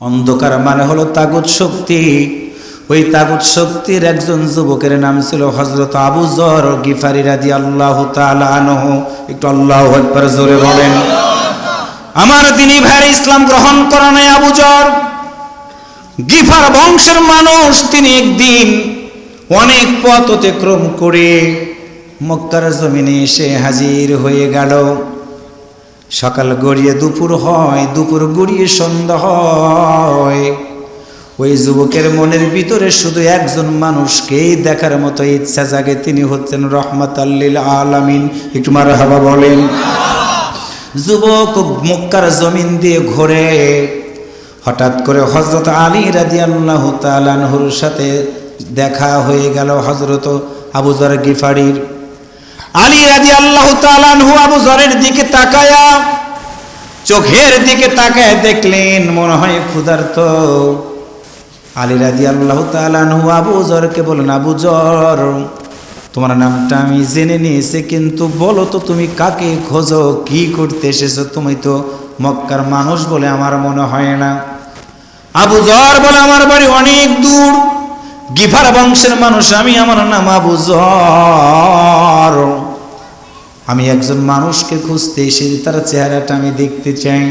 অন্ধকার মানে হলো তাগুত শক্তি। ওই তাগুত শক্তির একজন যুবকের নাম ছিল হজরত আবু জর গিফারি রাদি আল্লাহ আনহ। একটু আল্লাহ একবার জোরে বলেন। আমার তিনি ভাই ইসলাম গ্রহণ করা নাই, আবু জর গিফার বংশের মানুষ তিনি একদিন অনেক পথ অতিক্রম করে মক্কার জমিনে এসে হাজির হয়ে গেল। সকাল গড়িয়ে দুপুর হয়, দুপুর গড়িয়ে সন্ধ্যা হয়। ওই যুবকের মনের ভিতরে শুধু একজন মানুষকেই দেখার মতো ইচ্ছা জাগে, তিনি হচ্ছেন রহমত আল্লিল আলামিন। একটু মার হাবা বলেন। যুবক মক্কার জমিন দিয়ে ঘোরে। হঠাৎ করে হজরত আলী রাজি আল্লাহ তালানহুর সাথে দেখা হয়ে গেল হজরত আবুজর গিফারির। আলী রাজি আল্লাহ তালানহু আবু জরের দিকে তাকায়া চোখের দিকে তাকায় দেখলেন, মনে হয় ক্ষুধার্ত। আলী রাজি আল্লাহ তালানহু আবু জরকে বলেন আবু জর তোমার নামটা আমি জেনে নিয়েছি, কিন্তু বলো তো তুমি কাকে খোঁজো, কি করতে এসেছ? তুমি তো মক্কার মানুষ বলে আমার মনে হয় না। আবু জর বলে, আমার বাড়ি অনেক দূর। গিফার বংশের মানুষ, আমি আমার নাম আবু জর। আমি একজন মানুষকে খুঁজতে এসে তার চেহারাটা আমি দেখতে চাই।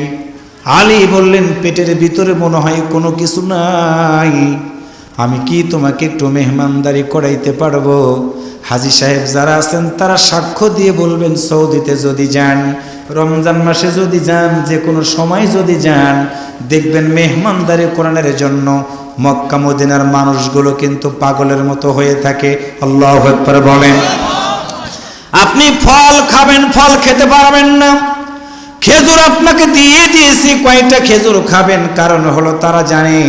আলী বললেন, পেটের ভিতরে মনে হয় কোনো কিছু নাই। আমি কি তোমাকে একটু মেহমানদারি করাইতে পারব? হাজি সাহেব যারা আছেন, তারা সাক্ষ্য দিয়ে বলবেন, সৌদিতে যদি যান, রমজান মাসে যদি যান, যে কোনো সময় যদি যান, দেখবেন মেহমানদারি কোরআনের জন্য মক্কা, মদিনার মানুষগুলো কিন্তু পাগলের মতো হয়ে থাকে। আল্লাহ বলেন। আপনি ফল খাবেন, ফল খেতে পারবেন না। খেজুর আপনাকে দিয়ে দিয়েছি, কয়টা খেজুর খাবেন? কারণ হলো তারা জানে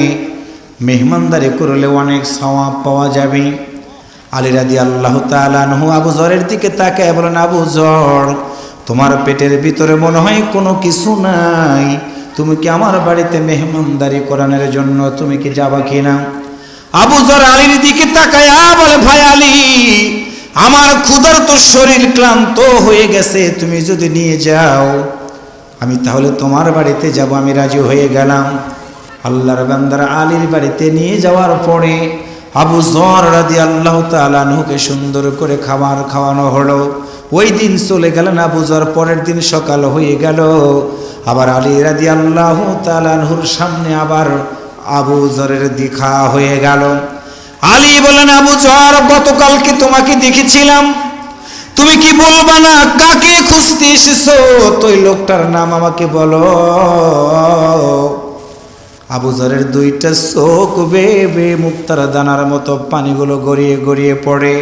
মেহমানদারি করলে অনেক সওয়াব পাওয়া যাবে। আলী রাদি আল্লাহ তালানহু আবু জরের দিকে তাকায় বলেন, আবু জর, তোমার পেটের ভিতরে মনে হয় কোনো কিছু নাই। তুমি কি আমার বাড়িতে মেহমানদারি করানোর জন্য তুমি কি যাবা কিনা? আবু জর আলীর দিকে তাকায় বলে, ভাই আলী, আমার ক্ষুধার তো শরীর ক্লান্ত হয়ে গেছে, তুমি যদি নিয়ে যাও, আমি তাহলে তোমার বাড়িতে যাব, আমি রাজি হয়ে গেলাম। আল্লাহর বান্দার আলীর বাড়িতে নিয়ে যাওয়ার পরে আবু জর রাদি আল্লাহ তালানহুকে সুন্দর করে খাবার খাওয়ানো হলো। ওই দিন চলে গেলেন আবু জর পরের দিন সকাল হয়ে গেল। আবার আলী রাদি আল্লাহ তালানহুর সামনে আবার আবু জরের দেখা হয়ে গেল। আলী বলেন, আবু জর গতকালকে তোমাকে দেখেছিলাম। তুমি কি বলবা না, কাকে খুঁজতে এসেছ? তো লোকটার নাম আমাকে বলো। আবু জরের দুইটা চোখ বেবে মুক্তার দানার মতো পানিগুলো গড়িয়ে গড়িয়ে পড়ে।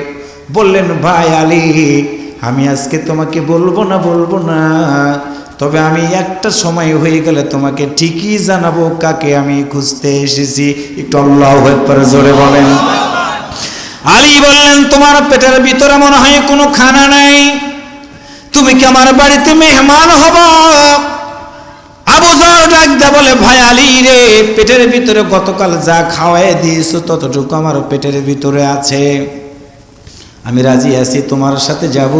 বললেন, ভাই আলী, আমি আজকে তোমাকে বলব না বলব না। তবে আমি একটা সময় হয়ে গেলে তোমাকে ঠিকই জানাব কাকে আমি খুঁজতে এসেছি। একটু আল্লাহ একবার জোরে বলেন। আলী বললেন, তোমার পেটের ভিতরে মনে হয় কোনো খানা নাই? তুমি কি আমার বাড়িতে মেহমান হব? বলে, ভাই আলী রে, পেটের ভিতরে গতকাল যা খাওয়াই ততটুকু আমার পেটের ভিতরে আছে। আমি রাজি আছি, তোমার সাথে যাব।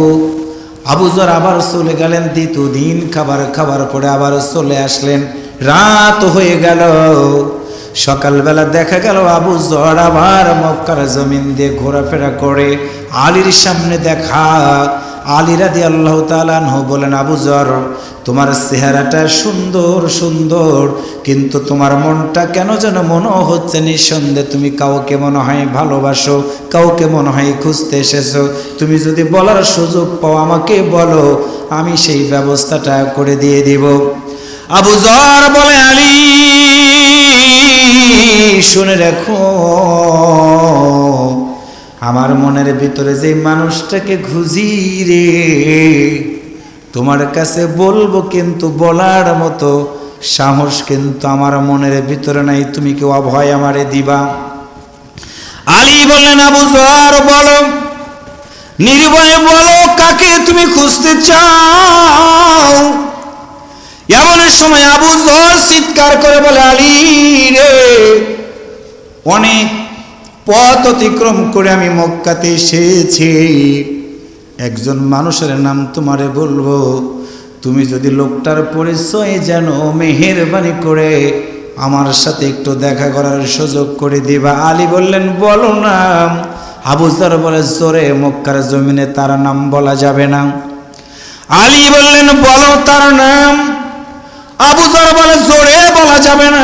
আবু জর আবার চলে গেলেন, দ্বিতীয় দিন খাবার খাবার পরে আবার চলে আসলেন। রাত হয়ে গেল। সকালবেলা দেখা গেল, আবু জর আবার মক্কার জমিন দিয়ে ঘোরাফেরা করে, আলীর সামনে দেখা। আলীরা রাদি আল্লাহ তালানহ বলেন, আবু জর, তোমার চেহারাটা সুন্দর সুন্দর, কিন্তু তোমার মনটা কেন যেন মনে হচ্ছে নিঃসন্দেহে? তুমি কাউকে মনে হয় ভালোবাসো, কাউকে মনে হয় খুঁজতে এসেছ। তুমি যদি বলার সুযোগ পাও, আমাকে বলো, আমি সেই ব্যবস্থাটা করে দিয়ে দিব। আবু জর বলে, আলী, শুনে রাখো। আমার মনের ভিতরে যে মানুষটাকে খুঁজি রে, তোমার কাছে বলব কিন্তু বলার মতো সাহস কিন্তু আমার মনের ভিতরে নাই, তুমি কেউ অভয় আমারে দিবা? আলী বললেন আবু জর বলো। নির্ভয়ে বলো, কাকে তুমি খুঁজতে চাও? এমন সময় আবু জর চিৎকার করে বলে, আলী রে, অনেক পথ অতিক্রম করে আমি মক্কাতে এসেছি। একজন মানুষের নাম তোমারে বলব, তুমি যদি লোকটার পরিচয় জানো, মেহেরবানি করে আমার সাথে একটু দেখা করার সুযোগ করে দিবা। আলী বললেন, বলো না। আবুজার বলে, জোরে, মক্কার জমিনে তার নাম বলা যাবে না। আলী বললেন, বলো তার নাম। আবুজার বলে, জোরে, বলা যাবে না।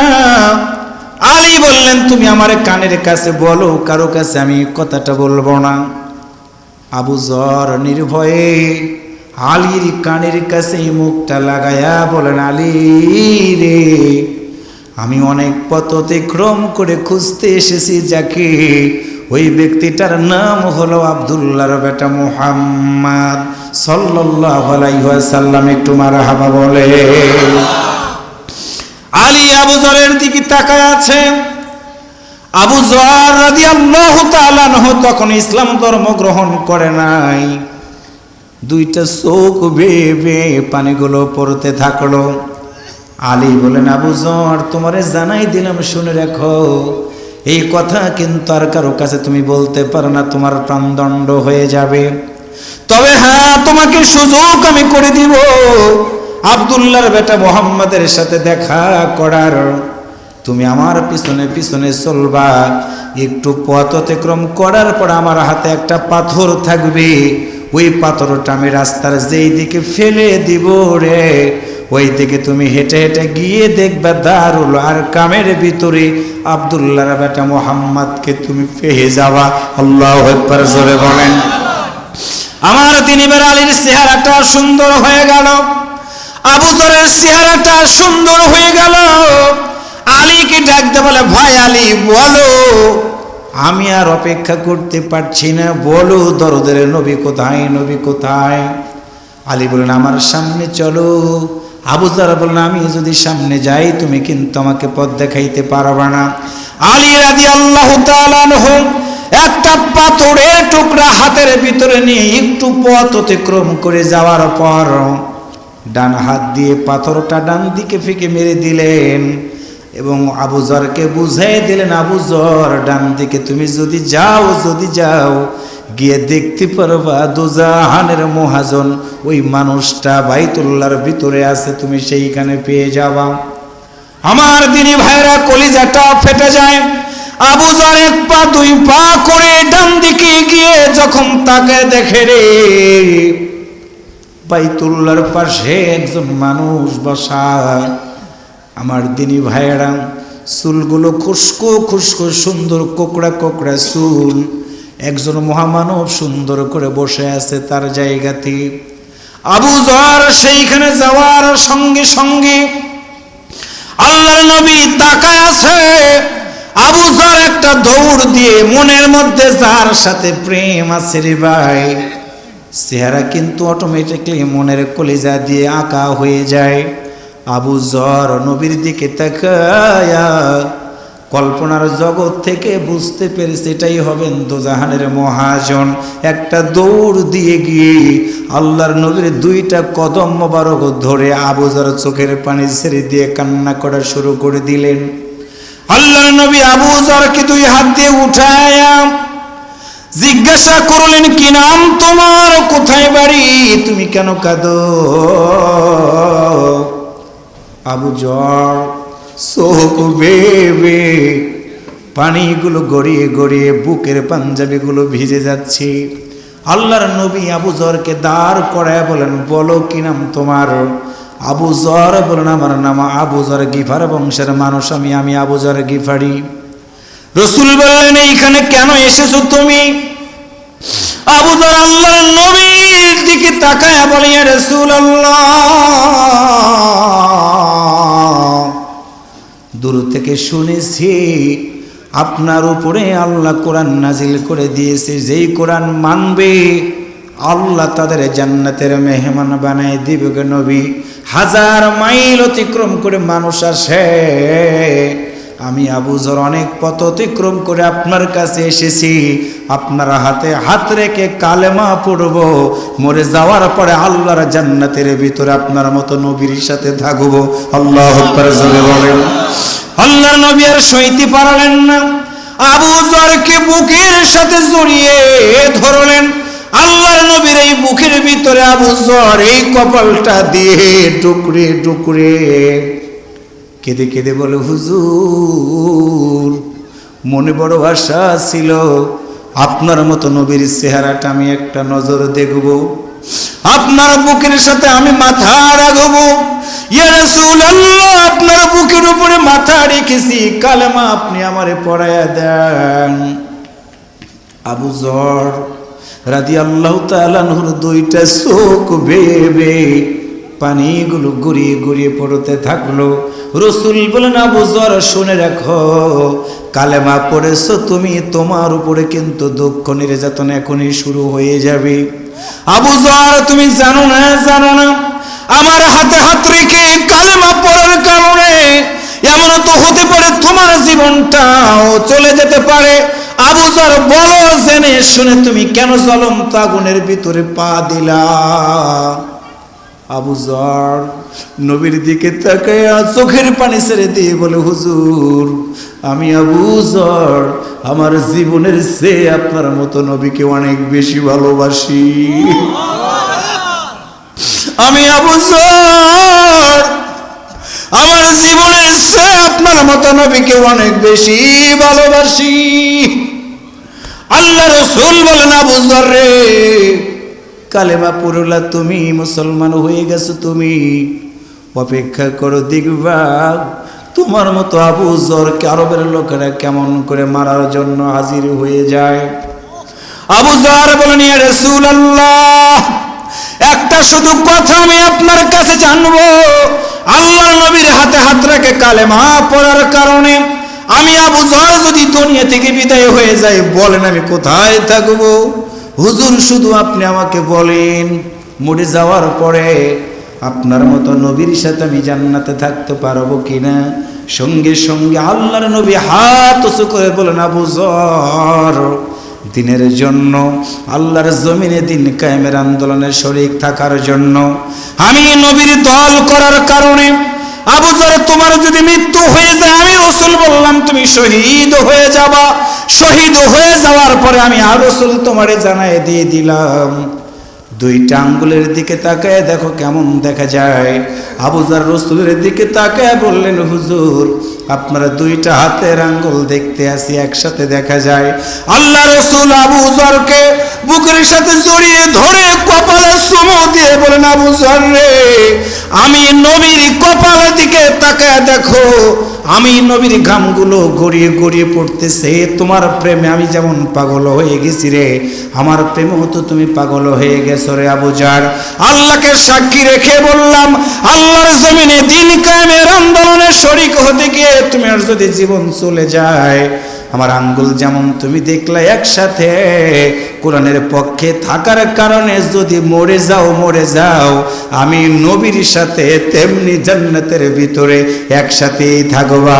আলী বললেন, তুমি আমার কানের কাছে বলো, কারও কাছে আমি কথাটা বলব না। আবু জর নির্ভয়ে আলীর কানের কাছে মুখটা লাগায়া বলেন, আলী রে, আমি অনেক পথ অতিক্রম করে খুঁজতে এসেছি যাকে। ওই ব্যক্তিটার নাম হলো আবদুল্লাহর বেটা মুহাম্মদ সাল্লাল্লাহু আলাইহি ওয়াসাল্লাম। একটু মারা হাবা বলে আলী আবু জরের দিকে তাকায় আছে। আবু জর রাদিয়াল্লাহু তাআলা আনহু তখন ইসলাম ধর্ম গ্রহণ করে নাই। দুইটা চোখ বেয়ে বেয়ে পানিগুলো পড়তে থাকল। আলী বলেন আবু জর তোমারে জানাই দিলাম, শুনে রেখো। এই কথা কিন্তু আর কারও কাছে তুমি বলতে পারো না, তোমার প্রাণদণ্ড হয়ে যাবে। তবে হ্যাঁ তোমাকে সুযোগ আমি করে দিব। আবদুল্লাহর বেটা মোহাম্মদের সাথে দেখা করার। তুমি আমার পিছনে পিছনে চলবা, একটু পথ অতিক্রম করার পর আমার হাতে একটা পাথর থাকবে। ওই পাথরটা আমি রাস্তার যেই দিকে ফেলে দিব রে, ওই দিকে তুমি হেঁটে হেঁটে গিয়ে দেখবে দারুল আর কামের ভিতরে আবদুল্লাহর বেটা মোহাম্মদকে তুমি পেয়ে যাবা। আল্লাহ বলেন। আমার দিনীবের আলীর চেহারাটা সুন্দর হয়ে গেল। আবু চেহারাটা সুন্দর হয়ে গেল। আলীকে ডাকতে বলে, ভাই আলী, বলো, আমি আর অপেক্ষা করতে পারছি না। বলো, দরদের নবী কোথায় নবী কোথায়? আলী বলেন আমার সামনে চলো। আবু জারা আমি যদি সামনে যাই, তুমি কিন্তু আমাকে পথ দেখাইতে পারবা না। আলী রাজি আল্লাহ একটা পাথরের টুকরা হাতের ভিতরে নিয়ে একটু পথ অতিক্রম করে যাওয়ার পর ডান হাত দিয়ে পাথরটা ডান দিকে ফিকে মেরে দিলেন এবং আবুজরকে বুঝাই দিলেন আবুজর ডান দিকে তুমি যদি যাও যদি যাও, গিয়ে দেখতে পারবা দুজাহানের মহাজন, ওই মানুষটা বাইতুল্লার ভিতরে আছে, তুমি সেইখানে পেয়ে যাবা। আমার দিনী ভাইরা কলিজাটা ফেটে যায়। আবু জার এক পা, দুই পা করে ডান দিকে গিয়ে যখন তাকে দেখে রে বাইতুল্লার পাশে একজন মানুষ বসা আমার দিনী ভাইয়েরা, চুলগুলো খুশকো খুশকো সুন্দর কোকড়া কোকড়া চুল। একজন মহামানব সুন্দর করে বসে আছে তার জায়গাতে। আবু জর সেইখানে যাওয়ার সঙ্গে সঙ্গে আল্লাহর নবী তাকায় আছে। আবু জর একটা দৌড় দিয়ে মনের মধ্যে যার সাথে প্রেম আছে রে ভাই। চেহারা কিন্তু অটোমেটিকলি মনের কলিজা দিয়ে আঁকা হয়ে যায়। আবু জর নবীর দিকে তাকায়া কল্পনার জগৎ থেকে বুঝতে পেরেছে এটাই হবেন দোজাহানের মহাজন। একটা দৌড় দিয়ে গিয়ে আল্লাহর নবীর দুইটা কদম মোবারক ধরে আবুজার চোখের পানি ছেড়ে দিয়ে কান্না করা শুরু করে দিলেন। আল্লাহর নবী আবুজারকে দুই হাত দিয়ে উঠায়া জিজ্ঞাসা করলেন, কি নাম তোমার? কোথায় বাড়ি? তুমি কেন কাঁদো? আবু জ্বর চোখ বেবে পানিগুলো গড়িয়ে গড়িয়ে বুকের পাঞ্জাবিগুলো ভিজে যাচ্ছে। আল্লাহর নবী আবু জরকে দাঁড় করায় বলেন, বলো, কি নাম তোমার? আবু জর বলেন, আমার নাম আবু জর গিফার বংশের মানুষ, আমি আমি আবু জর গিফারি। রসুল বললেন এইখানে কেন এসেছ তুমি? আবু জর আল্লাহ নবীর দিকে তাকায় বলে রসুল দূর থেকে শুনেছি, আপনার উপরে আল্লাহ কোরআন নাজিল করে দিয়েছে, যেই কোরআন মানবে, আল্লাহ তাদের জান্নাতের মেহমান বানায় দিবে নবী। হাজার মাইল অতিক্রম করে মানুষ আসে। আমি আবুজর অনেক পথ অতিক্রম করে আপনার কাছে এসেছি। আপনার হাতে হাত রেখে কালেমা পড়ব। মরে যাওয়ার পরে আল্লাহর জান্নাতের ভিতরে আপনার মতো নবীর সাথে থাকব। আল্লাহ বলেন। আল্লাহর নবী আর সইতে পারলেন না। আবু জরকে বুকের সাথে জড়িয়ে ধরলেন। আল্লাহর নবীর এই বুকের ভিতরে আবু জর এই কপালটা দিয়ে টুকরে টুকরে কেঁদে কেঁদে বলে, হুজুর, মনে বড় আশা ছিল আপনার মতো নবীর চেহারাটা আমি একটা নজর দেখব। আপনার বুকের সাথে আমি মাথা রাখব। আপনার বুকের উপরে মাথা রেখেছি, কালেমা আপনি আমারে পড়ায়া দেন। আবু জর রাদি আল্লাহ তালানহুর দুইটা চোখ বেয়ে বেয়ে পানিগুলো গড়িয়ে গড়িয়ে পড়তে থাকল। রসুল বলেন, আবু জর, শুনে রাখো, কালেমা পড়েছো তুমি, তোমার উপরে কিন্তু দুঃখ নির্যাতন এখনই শুরু হয়ে যাবে। আবু জর, তুমি জানো না জানো না, আমার হাতে হাত রেখে কালেমা পড়ার কারণে এমন তো হতে পারে তোমার জীবনটাও চলে যেতে পারে। আবু জর বড় জেনে শুনে তুমি কেন জ্বলন্ত আগুনের ভিতরে পা দিলা? আবু জর, নবীর দিকে তাকায়া চোখের পানি ছেড়ে দিয়ে বলে, হুজুর, আমি আবু জর, আমার জীবনের সে আপনার মতো নবীকে অনেক বেশি ভালোবাসি। আমি আবু জর, আমার জীবনের সে আপনার মতো নবীকে অনেক বেশি ভালোবাসি। আল্লাহ রসুল বলেন, আবু জর রে কালেমা পড়লা তুমি, মুসলমান হয়ে গেছো তুমি। অপেক্ষা করো, দেখবা তোমার মতো আবু জরকে আরবের লোকেরা কেমন করে মারার জন্য হাজির হয়ে যায়। আবু জর বলেন রাসূলুল্লাহ, একটা শুধু কথা আমি আপনার কাছে জানব। আল্লাহ নবীর হাতে হাত রেখে কালেমা পড়ার কারণে আমি আবু জর যদি দুনিয়া থেকে বিদায় হয়ে যাই, বলেন আমি কোথায় থাকব? হুজুর, শুধু আপনি আমাকে বলেন, মরে যাওয়ার পরে আপনার মতো নবীর সাথে আমি জান্নাতে থাকতে পারব কিনা? সঙ্গে সঙ্গে আল্লাহর নবী হাত উঁচু করে বলেন, আবু জর, দিনের জন্য, আল্লাহর জমিনে দিন কায়েমের আন্দোলনে শরিক থাকার জন্য, আমি নবীর দল করার কারণে আবু জর তোমার যদি মৃত্যু হয়ে যায়, আমি রসুল বললাম, তুমি শহীদ হয়ে যাবা। শহীদ হয়ে যাওয়ার পরে আমি আর রসুল তোমারে জানাই দিয়ে দিলাম। দুইটা আঙ্গুলের দিকে তাকায় দেখো কেমন দেখা যায়। আবুজার রসুলের দিকে তাকায় বললেন, হুজুর, আপনারা দুইটা হাতের আঙ্গুল দেখতে আসি, একসাথে দেখা যায়। আল্লাহ রসুল আবুজরকে বুকের সাথে জড়িয়ে ধরে কপালে চুমু দিয়ে বলেন আবুজর রে, আমি নবীর কপালের দিকে তাকায় দেখো, আমি নবীর ঘামগুলো গড়িয়ে গড়িয়ে পড়তেছে। তোমার প্রেমে আমি যেমন পাগল হয়ে গেছি রে, আমার প্রেমেও তো তুমি পাগল হয়ে গেছো রে আবুজার আল্লাহকে সাক্ষী রেখে বললাম, আল্লাহর জমিনে দিন কায়েমের আন্দোলনে শরিক হতে গিয়ে তুমি আর যদি জীবন চলে যায়, আমার আঙ্গুল যেমন তুমি দেখলে একসাথে কোরআনের পক্ষে থাকার কারণে যদি মরে যাও মরে যাও, আমি নবীর সাথে তেমনি জান্নাতের ভিতরে একসাথেই থাকবা।